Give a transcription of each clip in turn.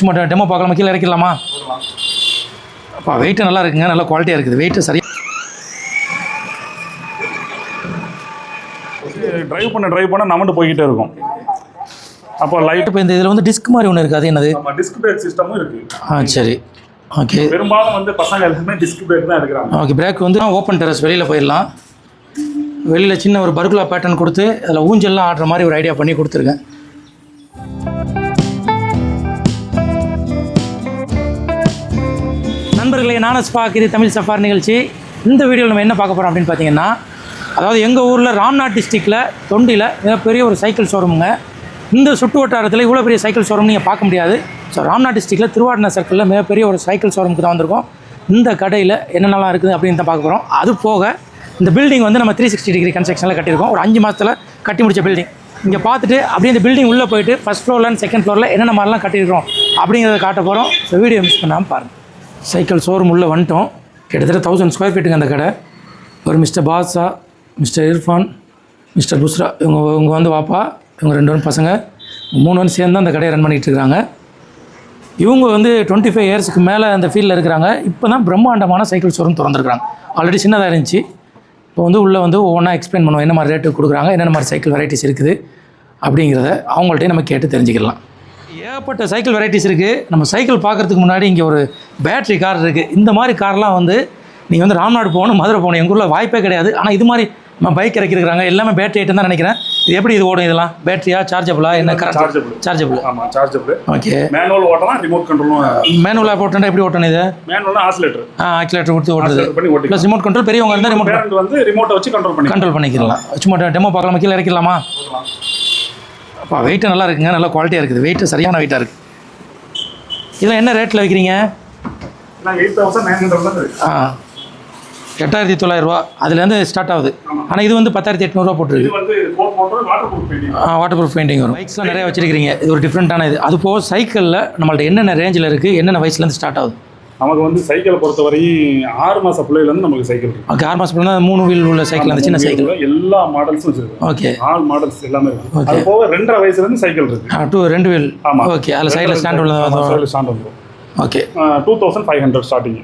சும்மா டெமோ பார்க்கலாமா? கீழே இறக்கிடலாமா? அப்பா வெயிட்டு நல்லா இருக்குங்க. நல்ல குவாலிட்டியாக இருக்குது. வெயிட்டு சரியா டிரைவ் பண்ண டிரைவ் பண்ண நமண்டு போய்கிட்டே இருக்கும். அப்போ லைட் இப்போ இந்த இதில் வந்து டிஸ்க் மாதிரி ஒன்று இருக்குது அது என்னது? டிஸ்க் பிரேக் சிஸ்டமும் இருக்கு. ஆ சரி. ஓகே பெரும்பாலும் வந்து பசங்க எல்லாமே டிஸ்க் பிரேக் தான் எடுக்கிறாங்க. ஓகே பிரேக் வந்து ஓப்பன் டெரஸ் வெளியில் போயிடலாம். வெளியில் சின்ன ஒரு பர்குலா பேட்டர்ன் கொடுத்து அதில் ஊஞ்சல்லாம் ஆடுற மாதிரி ஒரு ஐடியா பண்ணி கொடுத்துருக்கேன். நண்பர்களே நானஸ் பாக் தமிழ் சஃபார் நிகழ்ச்சி. இந்த வீடியோவில் நம்ம என்ன பார்க்க போகிறோம் அப்படின்னு பார்த்தீங்கன்னா அதாவது எங்கள் ஊரில் ராம்நாத் டிஸ்ட்ரிக்டில் தொண்டியில் மிகப்பெரிய ஒரு சைக்கிள் ஷோரூமுங்க இந்த சுட்டு வட்டாரத்தில் இவ்வளோ பெரிய சைக்கிள் ஷோரூம் நீங்கள் பார்க்க முடியாது. ஸோ ராம்நாத் டிஸ்ட்ரிக்டில் திருவாடன சர்க்கிளில் மிகப்பெரிய ஒரு சைக்கிள் ஷோரூமுக்கு தான் வந்திருக்கோம். இந்த கடையில் என்னென்னலாம் இருக்குது அப்படின்னு தான் பார்க்க போகிறோம் அது போக இந்த பில்டிங் வந்து நம்ம த்ரீ சிக்ஸ்டி டிகிரி கன்ஸ்ட்ரக்ஷனில் கட்டியிருக்கோம். ஒரு அஞ்சு மாதத்தில் கட்டி முடிச்ச பில்டிங் இங்கே பார்த்துட்டு அப்படியே இந்த பில்டிங் உள்ளே போயிட்டு ஃபஸ்ட் ஃப்ளோரில் அண்ட் செகண்ட் ஃப்ளோரில் என்னென்ன மாதிரிலாம் கட்டியிருக்கிறோம் அப்படிங்கிறத காட்ட போகிறோம் ஸோ வீடியோ மிஸ் பண்ணாமல் பாருங்கள் சைக்கிள் ஷோரூம் உள்ளே வந்துட்டோம். கிட்டத்தட்ட தௌசண்ட் ஸ்கொயர் ஃபீட்டுங்க அந்த கடை. ஒரு mister Badshah mister Irfan mister Bushra இவங்க இவங்க வந்து வாப்பா இவங்க ரெண்டு பேரும் பசங்க. மூணு வந்து சேர்ந்து அந்த கடையை ரன் பண்ணிகிட்டு இருக்கிறாங்க இவங்க வந்து டுவெண்ட்டி ஃபைவ் இயர்ஸ்க்கு மேலே அந்த ஃபீல்டில் இருக்கிறாங்க. இப்போ தான் பிரம்மாண்டமான சைக்கிள் ஷோரூம் திறந்துருக்காங்க ஆல்ரெடி சின்னதாக இருந்துச்சு. இப்போ வந்து உள்ளே வந்து ஒவ்வொன்றா எக்ஸ்பிளைன் பண்ணுவோம். என்ன மாதிரி ரேட்டு கொடுக்குறாங்க என்னென்ன மாதிரி சைக்கிள் வெரைட்டிஸ் இருக்குது அப்படிங்கிறத அவங்கள்ட்டே நம்ம கேட்டு தெரிஞ்சுக்கலாம். ஏகப்பட்ட சைக்கிள் வெரைட்டிஸ் இருக்குது நம்ம சைக்கிள் பார்க்குறதுக்கு முன்னாடி இங்கே ஒரு பேட்டரி கார் இருக்குது இந்த மாதிரி கார்லாம் வந்து நீங்கள் வந்து ராம்நாடு போகணும் மதுரை போகணும். எங்கள் ஊரில் வாய்ப்பே கிடையாது. ஆனால் இது மாதிரி நம்ம பைக் இறக்கிருக்கிறாங்க எல்லாமே பேட்டரி ஐட்டம் தான் நினைக்கிறேன். இது எப்படி இது ஓடும் இதெல்லாம்? பேட்டரியா சார்ஜபிளா என்ன கரெக்ட் சார்ஜபிள் சார்ஜபிள் ஆமா சார்ஜபிள் ஓகே மேனுவல் ஓட்டலாம் ரிமோட் கண்ட்ரோலும் மேனுவலாக போட்டோன்னா எப்படி ஓட்டணும் இது? மேனுவல் ஆசிலேட்டர் ஆக்சிலேட்டர் கொடுத்து ஓட்டுறது. ஆசிலேட்டர் பண்ணி ஓட்டி ப்ளஸ் ரிமோட் கண்ட்ரோல் பெரியவங்க இருந்தால் ரிமோட் வந்து ரிமோட்டை வச்சு கண்ட்ரோல் பண்ணி கண்ட்ரோல் பண்ணிக்கலாம். சும்மா டெமோ பார்க்கலாமா? கீழே இறக்கிடலாமா? அப்பா வெயிட்டு நல்லா இருக்குங்க நல்ல குவாலிட்டியாக இருக்குது. வெயிட்டு சரியான வெயிட்டாக இருக்குது இதெல்லாம் என்ன ரேட்டில் வைக்கிறீங்க? ஆ. எட்டாயிரத்தி தொள்ளாயிரரூவா அதுலேருந்து ஸ்டார்ட் ஆகுது. ஆனால் இது வந்து பத்தாயிரத்தி எட்நூறுவா போட்டுருக்கு. வாட்டர் ப்ரூஃப் பெயிண்டிங் வரும். பைக்ஸ்லாம் நிறைய வச்சிருக்கிறீங்க. இது ஒரு டிஃப்ரெண்ட்டான இது. அது போக சைக்கிளில் நம்மள்ட்ட என்னென்ன ரேஞ்சில் இருக்குது என்னென்ன வயசுலேருந்து ஸ்டார்ட் ஆகுது? நமக்கு வந்து சைக்கிளை பொறுத்தவரை ஆறு மாச பிள்ளையிலேருந்து நமக்கு சைக்கிள் இருக்கு. ஓகே ஆறு மாதம் தான் மூணு வீல் உள்ள சைக்கிள் அந்த சின்ன சைக்கிள். எல்லா மாடல்ஸும் வச்சிருக்கோம் ஓகே. ஆல் மாடல்ஸ் எல்லாமே இருக்கு. Okay. அது போக ரெண்டரை வயசுல இருந்து சைக்கிள் இருக்கு. டூ ரெண்டு வீல். ஆமா. ஓகே அதில் சைடில் ஸ்டாண்ட் உள்ள ஸ்டாண்ட் வந்துடும் okay. Two thousand five hundred starting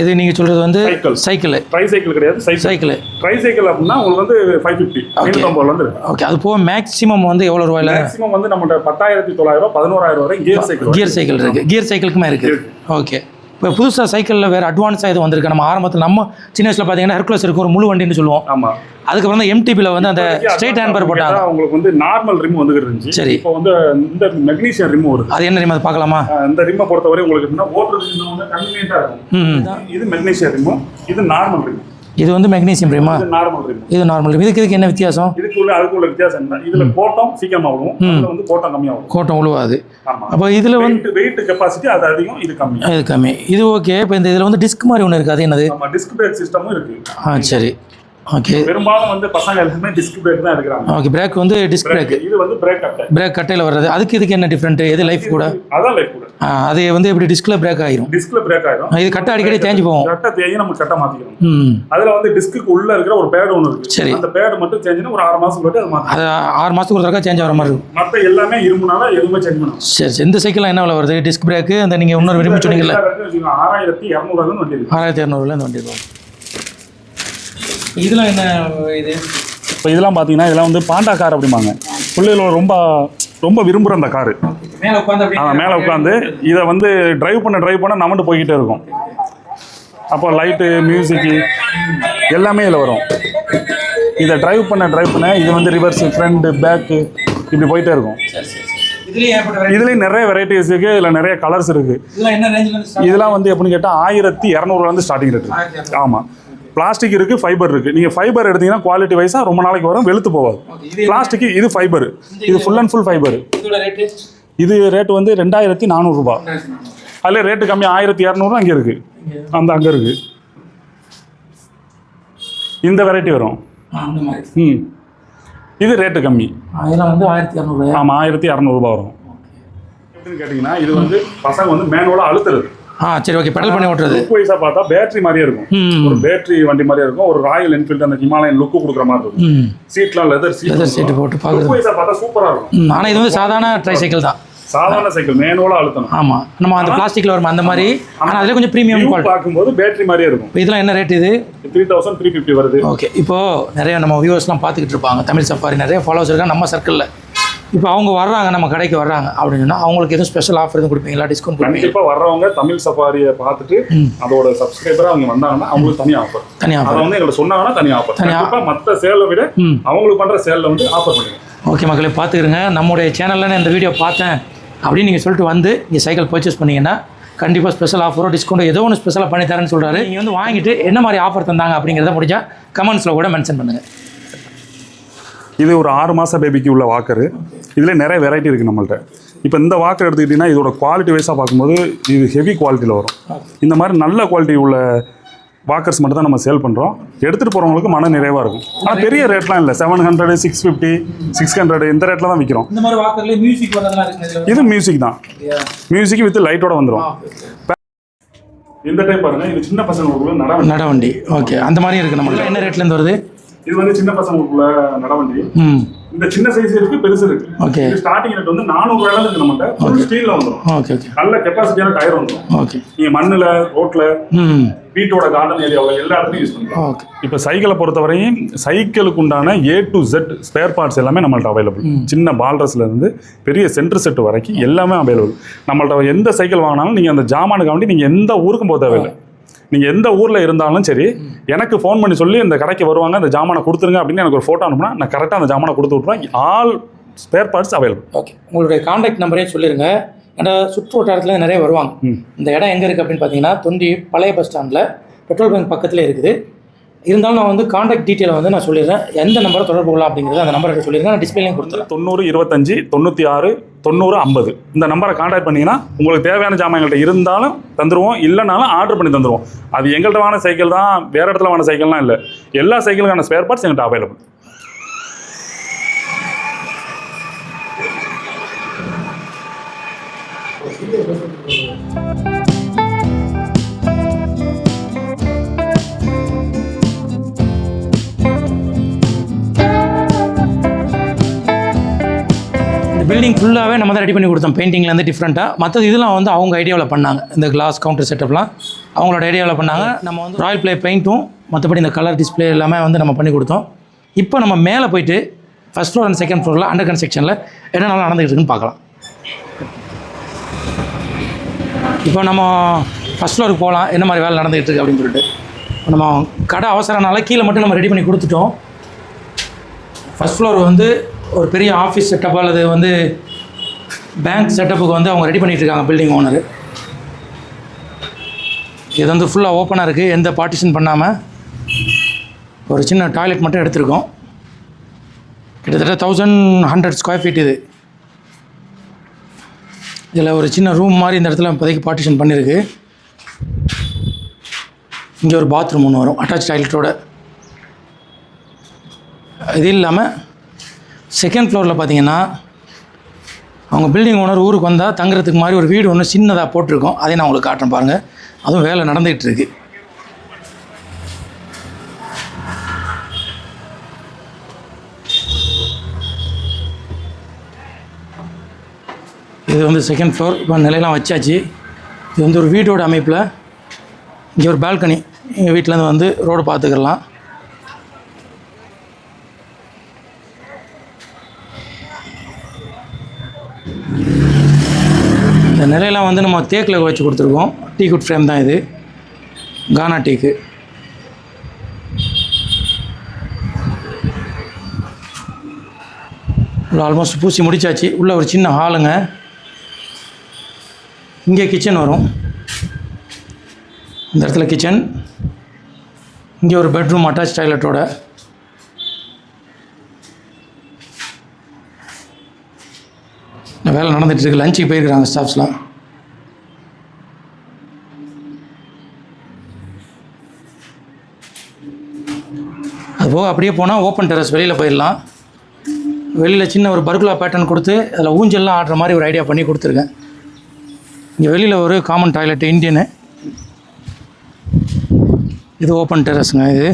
இது நீங்கள் சொல்கிறது வந்து Cycle. சைக்கிள் ட்ரை சைக்கிள் கிடையாது சைக்கிள் சைக்கிள் ட்ரை சைக்கிள் அப்படின்னா உங்களுக்கு வந்து ஃபைவ் ஃபிஃப்டி இருக்கு. ஓகே அது போக மேக்ஸிமம் வந்து எவ்வளோ ரூபாயில்? மேக்ஸிமம் வந்து நம்மகிட்ட பத்தாயிரத்தி தொள்ளாயிரம் பதினோராயிரம் வரை கியர் சைக்கிள் கியர் சைக்கிள் இருக்குது கியர் சைக்கிளுக்குமே இருக்குது ஓகே இப்போ புதுசாக சைக்கிளில் வேறு அட்வான்ஸாக இது வந்திருக்கு. நம்ம ஆரம்பத்தில் நம்ம சின்ன வயசில் பார்த்தீங்கன்னா ஹெர்குலஸ் இருக்கும் ஒரு முழு வண்டின்னு சொல்லுவோம். ஆமா. அதுக்கப்புறம் தான் எம்டிபியில் வந்து அந்த ஸ்ட்ரெயிட் ஹேண்ட் போட்டாங்க. உங்களுக்கு வந்து நார்மல் ரிம் வந்துகிட்டு இருந்துச்சு. சரி. இப்போ வந்து இந்த மெக்னீசியம் ரிம் வருது. அது என்ன தெரியுமா அது பார்க்கலாமா? இந்த ரிம்மை பொறுத்தவரை உங்களுக்கு என்ன ஓட்டுறது வந்து இருக்கும். இது மெக்னீசியம் ரிம்மும் இது நார்மல் ரிம் இது வந்து மெக்னீசியம் பிரேமா இது நார்மல் ரிம். இது நார்மல் இதுக்கு இதுக்கு என்ன வித்தியாசம்? இதுக்குள்ள அதுக்குள்ள வித்தியாசம் என்ன? இதுல கோட்டம் சீக்கிரமா இதுல வந்து கோட்டம் கம்மியாகும். கோட்டம் உழுவாது. அப்போ இதில் வந்து வெயிட் கெப்பாசிட்டி அது அதிகம் இது கம்மி. இது கம்மி. இது ஓகே இப்போ இந்த இதில் வந்து டிஸ்க் மாதிரி ஒன்று இருக்குது அது என்னது? டிஸ்க் பிரேக் சிஸ்டமும் இருக்கு. ஆ சரி. ஓகே பெரும்பாலும் வந்து பசங்க எல்லாமே டிஸ்க் பிரேக் தான் எடுக்கிறாங்க. ஓகே பிரேக் வந்து டிஸ்க் பிரேக் இது வந்து பிரேக் அட்டை. பிரேக் கட்டையில் வர்றது. அதுக்கு இதுக்கு என்ன டிஃப்ரெண்ட் எது லைஃப் கூட? அதான் லைஃப் கூட. அது வந்து எப்படி டிஸ்கில் பிரேக் ஆயிரும்? டிஸ்க்ல பிரேக் ஆயிடும் இது கட்டை அடிக்கடி தேஞ்சு போகும். கட்டை தேங்கி நம்ம கட்டை மாத்திக்கணும் ம். அதுல வந்து டிஸ்க்கு உள்ள இருக்கிற ஒரு பேட் ஒன்று இருக்கு. சரி. அந்த பேட் மட்டும் சேஞ்சுனா ஒரு ஆறு மாசம் போட்டு அது அது ஆறு மாதத்துக்கு ஒரு தடவை சேஞ்ச் ஆகிற மாதிரி இருக்கும். மத்த எல்லாமே இரும்புனால எதுவுமே சேஞ்ச் பண்ணணும் சரி இந்த சைக்கிள் என்ன வருது? டிஸ்க் பிரேக்கு அந்த நீங்கள் இன்னொரு விரும்பி சொன்னீங்கல்ல? ஆறாயிரத்தி இரநூறுவா வண்டி ஆறாயிரத்தி இரநூறுல இந்த வண்டி இருக்கும் இதெல்லாம் என்ன இது? இப்போ இதெல்லாம் பார்த்தீங்கன்னா இதெல்லாம் வந்து பாண்டா கார் அப்படிம்பாங்க. பிள்ளைகளோட ரொம்ப ரொம்ப விரும்புகிற அந்த காரு. மேலே உட்காந்து ஆ மேலே உட்காந்து இதை வந்து டிரைவ் பண்ண டிரைவ் பண்ண நமண்டு போய்கிட்டே இருக்கும். அப்போ லைட்டு மியூசிக்கு எல்லாமே இதில் வரும். இதை டிரைவ் பண்ண டிரைவ் பண்ண இது வந்து ரிவர்ஸ் ஃப்ரண்ட் பேக்கு இப்படி போயிட்டே இருக்கும். இதுலேயும் நிறைய வெரைட்டிஸ் இருக்குது இதில் நிறைய கலர்ஸ் இருக்குது இதெல்லாம் என்ன ரேஞ்சில் இருந்து இதெல்லாம் வந்து எப்படின்னு கேட்டால் ஆயிரத்தி இரநூறுலேருந்து ஸ்டார்டிங் ரேட் இருக்கு ஆமாம் பிளாஸ்டிக் இருக்குது ஃபைபர் இருக்குது நீங்கள் ஃபைபர் எடுத்தீங்கன்னா குவாலிட்டி வைஸாக ரொம்ப நாளைக்கு வரும் வெளுத்து போகாது. பிளாஸ்டிக் இது ஃபைபர் இது full and full fibre rate இது ரேட் வந்து ரெண்டாயிரத்தி நானூறுரூபா அதில் ரேட்டு கம்மி ஆயிரத்தி இரநூறு அங்கே இருக்குது அந்த அங்கே இருக்குது இந்த வெரைட்டி வரும். ம். இது ரேட்டு கம்மி. அதெல்லாம் வந்து ஆயிரத்தி இரநூறு ஆமாம் ஆயிரத்தி இரநூறுபா வரும். எப்படின்னு கேட்டிங்கன்னா இது வந்து பசங்க வந்து மேனுவலாக அழுத்துறது. ஆ சரி ஓகே பெடல் பண்ணி ஓட்டுறது. வைஸாக பார்த்தா பேட்டரி மாதிரியே இருக்கும். ஒரு பேட்டரி வண்டி மாதிரியே இருக்கும். ஒரு ராயல் என்ஃபீல்டு அந்த ஹிமாலயன் லுக்கு கொடுக்குற மாதிரி இருக்கும். சீட்லாம் லெதர் சீட் லெதர் சீட்டு போட்டு பார்க்குறது. வைஸாக பார்த்தா சூப்பராக இருக்கும். ஆனால் இது வந்து சாதாரண ட்ரை சைக்கிள் தான். சாதாரண சைக்கிள் மேனுவலாக அழுத்தணும். ஆமாம் நம்ம அந்த பிளாஸ்டிக்கில் வரும் அந்த மாதிரி. ஆனால் அதில் கொஞ்சம் ப்ரீமியம் குவாலிட்டி பார்க்கும்போது பேட்டரி மாதிரியே இருக்கும். இப்போ இதெல்லாம் என்ன ரேட் இது? த்ரீ தௌசண்ட் த்ரீ ஃபிஃப்டி வருது. ஓகே இப்போது நிறைய நம்ம வியூவர்ஸ்லாம் பார்த்துக்கிட்டு இருப்பாங்க. தமிழ் சஃபாரி நிறைய ஃபாலோவர்ஸ் இருக்காங்க. நம்ம சர்க்கிளில் இப்போ அவங்க வர்றாங்க நம்ம கடைக்கு வர்றாங்க அப்படின்னு அவங்களுக்கு எதுவும் ஸ்பெஷல் ஆஃபர் எதுவும் கொடுப்பீங்களா டிஸ்கவுண்ட் கொடுப்பீங்க? கண்டிப்பா வர்றவங்க தமிழ் சஃபாரியை பார்த்துட்டு அதோட சப்ஸ்கிரைபரா அவங்க வந்தாங்கன்னா அவங்களுக்கு தனி ஆஃபர் தனியாக அதை வந்து எங்களை சொன்னாங்கன்னா தனி ஆஃபர் தனி கண்டிப்பா மற்ற சேலை விட ம். அவங்களுக்கு பண்ற சேல்ல வந்து ஆஃபர் பண்ணுங்க. ஓகே மக்களே பார்த்துக்கிறங்க நம்முடைய சேனலில் நான் இந்த வீடியோ பார்த்தேன் அப்படின்னு நீங்கள் சொல்லிட்டு வந்து இங்கே சைக்கிள் பர்ச்சேஸ் பண்ணீங்கன்னா கண்டிப்பாக ஸ்பெஷல் ஆஃபரோ டிஸ்கவுண்ட் ஏதோ ஒன்று ஸ்பெஷலாக பண்ணி தரேன்னு சொல்கிறாரு நீங்கள் வந்து வாங்கிட்டு என்ன மாதிரி ஆஃபர் தந்தாங்க அப்படிங்கிறத முடிஞ்சால் கமெண்ட்ஸில் கூட மென்ஷன் பண்ணுங்கள் இது ஒரு ஆறு மாச பேபிக்கு உள்ள வாக்கர் இதுல நிறைய வெரைட்டி இருக்கு நம்மள்ட்ட. இப்போ இந்த வாக்கர் எடுத்துக்கிட்டிங்கன்னா இதோட குவாலிட்டி வைஸாக பார்க்கும்போது இது ஹெவி குவாலிட்டியில் வரும். இந்த மாதிரி நல்ல குவாலிட்டி உள்ள வாக்கர்ஸ் மட்டும் தான் நம்ம சேல் பண்ணுறோம் எடுத்துகிட்டு போகிறவங்களுக்கு மன நிறைவாக இருக்கும். ஆனால் பெரிய ரேட்லாம் இல்லை. Seven hundred six fifty six hundred இந்த ரேட்டில் தான் விற்கிறோம் மாதிரி இருக்குது இது மியூசிக் தான். மியூசிக் வித் லைட்டோட வந்துடும் இந்த டைப் பாருங்க இது சின்ன பசங்களுக்குள்ள நடவண்டி. நடவண்டி. ஓகே அந்த மாதிரியும் இருக்குது நம்மளுக்கு என்ன ரேட்லேருந்து வருது? இது வந்து சின்ன பசங்களுக்குள்ள நடவண்டி. இந்த சின்ன சைஸ் இருக்கு பெருசு இருக்கு. ஓகே. இது ஸ்டார்டிங் ரேட் வந்து நானூறு ரூபாயில இருக்கு நம்மகிட்ட. ஃபுல் ஸ்டீல்ல வந்துடும் ஓகே ஓகே. நல்ல கெப்பாசிட்டியான டயர் வந்துடும் ஓகே. நீங்க மண்ணுல ரோட்ல வீட்டோட கார்டன் ஏரியாவில் எல்லா இடத்துலையும் யூஸ் பண்ணலாம். ஓகே. இப்போ சைக்கிளை பொறுத்தவரையும் சைக்கிளுக்கு உண்டான A to Z spare parts எல்லாமே நம்மள்ட்ட அவைலபிள் சின்ன பால்ரஸ்ல இருந்து பெரிய சென்டர் செட் வரைக்கும் எல்லாமே அவைலபிள் நம்மள்ட்ட எந்த சைக்கிள் வாங்கினாலும் நீங்கள் அந்த ஜாமானுக்கு வேண்டி நீங்கள் எந்த ஊருக்கும் போக தேவையில்லை. நீங்கள் எந்த ஊரில் இருந்தாலும் சரி எனக்கு ஃபோன் பண்ணி சொல்லி இந்த கடைக்கு வருவாங்க அந்த ஜாமானை கொடுத்துருங்க அப்படின்னு எனக்கு ஒரு ஃபோட்டோ அனுப்புனா நான் கரெக்டாக அந்த ஜாமானை கொடுத்து விட்ருவேன் all spare parts available okay உங்களுடைய காண்டாக்ட் நம்பரையும் சொல்லிடுங்க ஏன்னா சுற்று வட்டாரத்தில் நிறைய வருவாங்க. இந்த இடம் எங்கே இருக்குது அப்படின்னு பார்த்தீங்கன்னா தொண்டி பழைய பஸ் ஸ்டாண்டில் பெட்ரோல் பங்க் பக்கத்தில் இருக்குது. இருந்தாலும் நான் வந்து காண்டாக்ட் டீட்டெயிலை வந்து நான் சொல்லிடுறேன். எந்த நம்பரை தொடர்பு கொள்ளலாம் அப்படிங்கிறது அந்த நம்பரை சொல்லிடுறேன். நான் டிஸ்பிளேலையும் கொடுத்துறேன். தொண்ணூறு இருபத்தஞ்சி தொண்ணூற்றி ஆறு தொண்ணூறு ஐம்பது. இந்த நம்பரை காண்டாக்ட் பண்ணிங்கன்னா உங்களுக்கு தேவையான ஜாமான் எங்கள்கிட்ட இருந்தாலும் தந்துடுவோம் இல்லைனாலும் ஆர்டர் பண்ணி தந்துடுவோம் அது எங்கள்கிட்ட வாங்கின சைக்கிள் தான் வேறு இடத்துல வாங்கின சைக்கிள்லாம் இல்லை. எல்லா சைக்கிளுக்கான ஸ்பேர் பார்ட்ஸ் எங்கள்கிட்ட அவைலபிள் பில்டிங் ஃபுல்லாகவே நம்ம தான் ரெடி பண்ணி கொடுத்தோம். பெயிண்டிங்லேருந்து டிஃப்ரெண்ட்டாக மற்றது இதெல்லாம் வந்து அவங்க ஐடியாவில் பண்ணாங்க. இந்த கிளாஸ் கவுண்டர் செட்டப்லாம் அவங்களோட ஐடியாவில் பண்ணாங்க. நம்ம வந்து ராயல் ப்ளே பெயிண்ட்டும் மற்றபடி இந்த கலர் டிஸ்ப்ளே எல்லாமே வந்து நம்ம பண்ணி கொடுத்தோம். இப்போ நம்ம மேலே போயிட்டு ஃபஸ்ட் ஃப்ளோர் அண்ட் செகண்ட் ஃப்ளோரில் அண்டர் கன்ஸ்ட்ரக்ஷனில் என்னென்ன நடந்துகிட்டு இருக்குன்னு பார்க்கலாம். இப்போ நம்ம ஃபஸ்ட் ஃப்ளோருக்கு போகலாம். என்ன மாதிரி வேலை நடந்துகிட்டு இருக்கு அப்படின்னு சொல்லிட்டு. நம்ம கடை அவசரனால கீழே மட்டும் நம்ம ரெடி பண்ணி கொடுத்துட்டோம். ஃபஸ்ட் ஃப்ளோர் வந்து ஒரு பெரிய ஆஃபீஸ் செட்டப் அல்லது வந்து பேங்க் செட்டப்புக்கு வந்து அவங்க ரெடி பண்ணிட்டு இருக்காங்க பில்டிங் ஓனர் இது வந்து ஃபுல்லாக ஓப்பனாக இருக்குது எந்த பார்ட்டிஷன் பண்ணாமல் ஒரு சின்ன டாய்லெட் மட்டும் எடுத்திருக்கோம். கிட்டத்தட்ட தௌசண்ட் ஹண்ட்ரட் ஸ்கொயர் ஃபீட் இது. இதில் ஒரு சின்ன ரூம் மாதிரி இந்த இடத்துல இப்போதைக்கு பார்ட்டிஷன் பண்ணியிருக்கு இங்கே ஒரு பாத்ரூம் ஒன்று வரும் அட்டாச் டாய்லெட்டோட இது இல்லாமல் செகண்ட் ஃப்ளோரில் பார்த்தீங்கன்னா அவங்க பில்டிங் ஓனர் ஊருக்கு வந்தால் தங்குறதுக்கு மாதிரி ஒரு வீடு ஒன்று சின்னதாக போட்டிருக்கோம். அதையும் நான் உங்களுக்கு காட்டுறேன் பாருங்கள் அதுவும் வேலை நடந்துகிட்டு இருக்கு. இது வந்து செகண்ட் ஃப்ளோர் இப்போ நிலையெல்லாம் வச்சாச்சு. இது வந்து ஒரு வீட்டோட அமைப்பில் இங்கே ஒரு பால்கனி எங்கள் வீட்டிலேருந்து வந்து ரோடு பார்த்துக்கலாம் நிலையெல்லாம் வந்து நம்ம தேக்கில் வச்சு கொடுத்துருக்கோம். டீ குட் ஃப்ரேம் தான் இது. கானா டீக்கு. ஆல்மோஸ்ட் பூசி முடிச்சாச்சு. உள்ள ஒரு சின்ன ஹாலுங்க இங்கே கிச்சன் வரும். இந்த இடத்துல கிச்சன் இங்கே ஒரு பெட்ரூம் அட்டாச் டாய்லெட்டோட வேலை நடந்துகிட்ருக்கு லஞ்சுக்கு போயிருக்கிறாங்க ஸ்டாஃப்ஸ்லாம் அது போக அப்படியே போனால் ஓப்பன் டெரஸ் வெளியில் போயிடலாம். வெளியில் சின்ன ஒரு பர்குலா பேட்டர்ன் கொடுத்து அதில் ஊஞ்சல்லாம் ஆடுற மாதிரி ஒரு ஐடியா பண்ணி கொடுத்துருக்கேன். இங்கே வெளியில் ஒரு காமன் டாய்லெட் இந்தியனு இது ஓப்பன் டெரஸுங்க இது.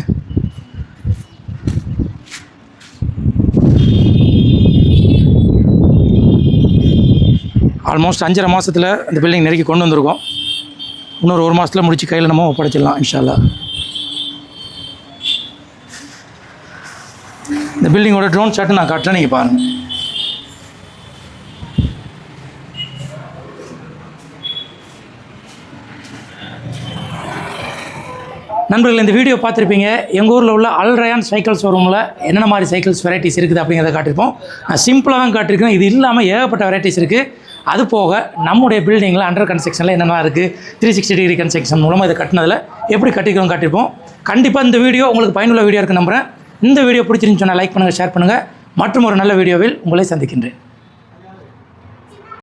ஆல்மோஸ்ட் அஞ்சரை மாதத்தில் இந்த பில்டிங் நெருக்கி கொண்டு வந்திருக்கோம். இன்னொரு ஒரு மாதத்தில் முடித்து கையில் நம்ம ஒப்படைச்சிடலாம் இன்ஷால்லா இந்த பில்டிங்கோட ட்ரோன் ஷாட்டு நான் காட்டுறேன் நீங்கள் பாருங்கள் நண்பர்கள் இந்த வீடியோ பார்த்துருப்பீங்க. எங்கள் ஊரில் உள்ள அல்ரயான் சைக்கிள் ஷோரூமில் என்னென்ன மாதிரி சைக்கிள்ஸ் வெரைட்டிஸ் இருக்குது அப்படிங்கிறத காட்டியிருப்போம். நான் சிம்பிளாக தான் காட்டியிருக்கேன் இது இல்லாமல் ஏகப்பட்ட வெரைட்டிஸ் இருக்குது அது போக நம்முடைய பில்டிங்கில் அண்டர் கன்ஸ்ட்ரக்ஷனில் என்னென்ன இருக்குது த்ரீ சிக்ஸ்டி டிகிரி கன்ஸ்ட்ரக்ஷன் மூலமாக இதை கட்டினதில் எப்படி கட்டிக்கிறோம் கட்டிப்போம் கண்டிப்பாக இந்த வீடியோ உங்களுக்கு பயனுள்ள வீடியோ இருக்குது நம்புகிறேன் இந்த வீடியோ பிடிச்சிருந்துச்சு சொன்னால் லைக் பண்ணுங்கள் ஷேர் பண்ணுங்கள் மற்றும் ஒரு நல்ல வீடியோவில் உங்களை சந்திக்கின்றேன்.